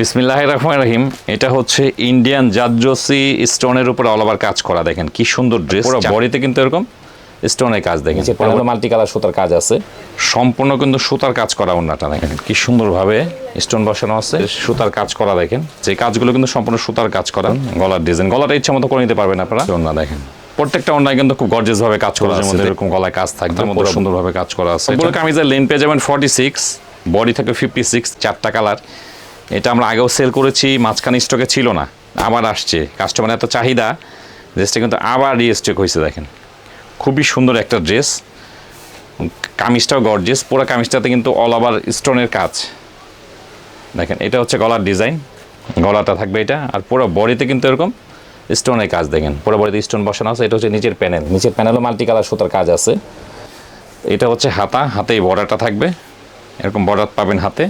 বিসমিল্লাহ রহমান রহিম। এটা হচ্ছে ইন্ডিয়ান জাদ্রসি স্টোনের উপর অল ওভার কাজ করা দেখেন কি সুন্দর ড্রেস পুরো বডিতে কিন্তু এরকম স্টোনের কাজ দেখেন। পুরো মাল্টি কালার সুতার কাজ আছে। সম্পূর্ণ কিন্তু সুতার কাজ করা ওনাটা দেখেন কি সুন্দরভাবে স্টোন বসানো আছে। সুতার কাজ করা দেখেন। যে কাজগুলো কিন্তু সম্পূর্ণ সুতার কাজ করা গলার ডিজাইন গলাটা ইচ্ছা মতো করে নিতে পারবেন আপনারা। ওনা দেখেন। প্রত্যেকটা অন্যায় কিন্তু খুব গর্জেস ভাবে কাজ করা আছে। মধ্যে এরকম গলায় কাজ থাকবে তার মধ্যে সুন্দরভাবে কাজ করা আছে। পুরো কামিজের লেন পেয়ে যাবেন ফর্টি সিক্স বডি থাকে ফিফটি সিক্স চারটা কালার এটা আমরা আগেও সেল করেছি, মাঝখানে স্টকে ছিল না, আবার আসছে। কাস্টমার এত চাহিদা ড্রেসটা কিন্তু আবার রিস্টক হয়েছে, দেখেন। খুবই সুন্দর একটা ড্রেস কামিজটাও গর্জেস পুরো কামিজটাতে কিন্তু অল ওভার স্টোনের কাজ। দেখেন, এটা হচ্ছে গলার ডিজাইন গলাটা থাকবে এটা, আর পুরো বডিতে কিন্তু এরকম স্টোনের কাজ, দেখেন। পুরো বডিতে স্টোন বসানো আছে, এটা হচ্ছে নিচের প্যানেল নিচের প্যানেলও মাল্টি কালার সুতার কাজ আছে। এটা হচ্ছে হাতা হাতে বর্ডারটা থাকবে। এরকম বর্ডার পাবেন হাতে।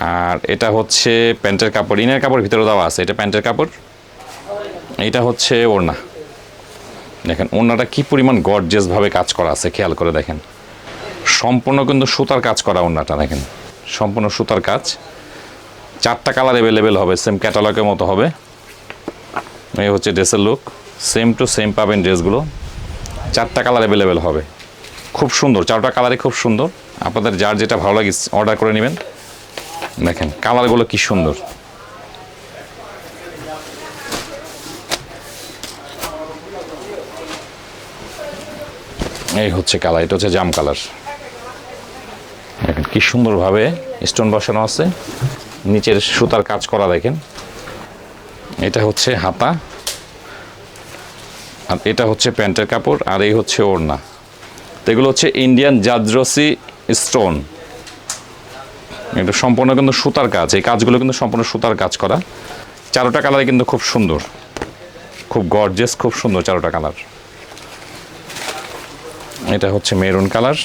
আর এটা হচ্ছে প্যান্টের কাপড়, ইনের কাপড় ভিতরে দেওয়া আছে। এটা প্যান্টের কাপড়, এটা হচ্ছে ওড়না। দেখেন, ওড়নাটা কি পরিমাণ গর্জেস ভাবে কাজ করা আছে, খেয়াল করে দেখেন। সম্পূর্ণ কিন্তু সুতার কাজ করা ওড়নাটা, দেখেন। সম্পূর্ণ সুতার কাজ। চারটা কালার অ্যাভেলেবেল হবে সেম ক্যাটালগের মতো হবে। এই হচ্ছে ড্রেসের লুক সেম টু সেম পাবেন ড্রেসগুলো চারটা কালার অ্যাভেলেবেল হবে। খুব সুন্দর, চারটা কালারই খুব সুন্দর। আপনাদের যার যেটা ভালো লাগে অর্ডার করে নেবেন। দেখেন, কালারগুলো কি সুন্দর। এই হচ্ছে কালার, এটা হচ্ছে জাম কালার। দেখেন, কি সুন্দরভাবে স্টোন বসানো আছে। নিচের সুতার কাজ করা দেখেন। এটা হচ্ছে হাতা। আর এটা হচ্ছে প্যান্টের কাপড়, আর এই হচ্ছে ওড়না। তো এগুলো হচ্ছে ইন্ডিয়ান জাদ্রসি স্টোন। এটা সম্পূর্ণ কিন্তু সুতার কাজ এই কাজগুলো কিন্তু সম্পূর্ণ সুতার কাজ করা। চারোটা কালারে কিন্তু খুব সুন্দর। খুব গর্জেস খুব সুন্দর চারোটা কালার। এটা হচ্ছে মেরুন কালার।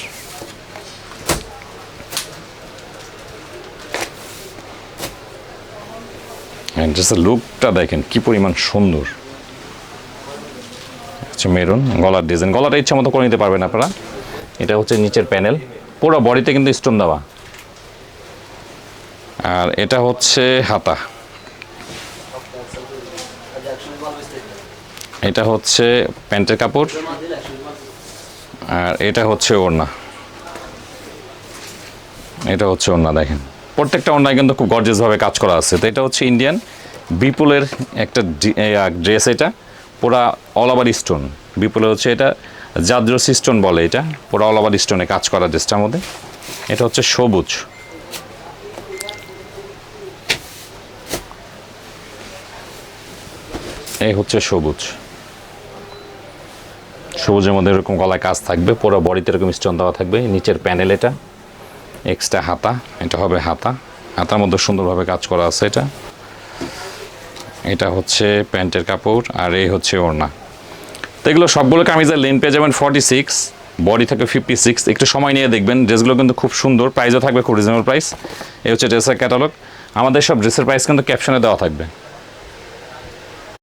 লুকটা দেখেন, কি পরিমাণ সুন্দর। মেরুন, গলার ডিজাইন গলাটা ইচ্ছা মতো করে নিতে পারবেন আপনারা। এটা হচ্ছে নিচের প্যানেল পুরো বডিতে কিন্তু স্টোন দেওয়া। আর এটা হচ্ছে হাতা। এটা হচ্ছে প্যান্টের কাপড়। আর এটা হচ্ছে ওড়না। এটা হচ্ছে ওড়না, দেখেন। প্রত্যেকটা ওড়নায় কিন্তু খুব গর্জেস ভাবে কাজ করা আছে। তো এটা হচ্ছে ইন্ডিয়ান বিপুলের একটা ড্রেস এটা। পুরা অল ওভার স্টোন বিপুলের হচ্ছে এটা, জাদ্রসি স্টোন বলে এটা। পুরো অল ওভার স্টোনে কাজ করা ড্রেসটার মধ্যে। এটা হচ্ছে সবুজ। এই হচ্ছে সবুজ। সবুজের মধ্যে এরকম গলায় কাজ থাকবে, পুরো বডিতে এরকম স্টোন দেওয়া থাকবে। নিচের প্যানেল এটা এক্সট্রা হাতা, এটা হবে হাতা। হাতার মধ্যে সুন্দরভাবে কাজ করা আছে এটা। এটা হচ্ছে প্যান্টের কাপড় আর এই হচ্ছে ওড়না। তো এগুলো সবগুলো কামিজের লেন পেয়ে যাবেন ফর্টি সিক্স বডি থাকে ফিফটি সিক্স একটু সময় নিয়ে দেখবেন। ড্রেসগুলো কিন্তু খুব সুন্দর প্রাইসও থাকবে খুব রিজনেবল প্রাইস এই হচ্ছে ড্রেসের ক্যাটালগ আমাদের সব ড্রেসের প্রাইস কিন্তু ক্যাপশনে দেওয়া থাকবে।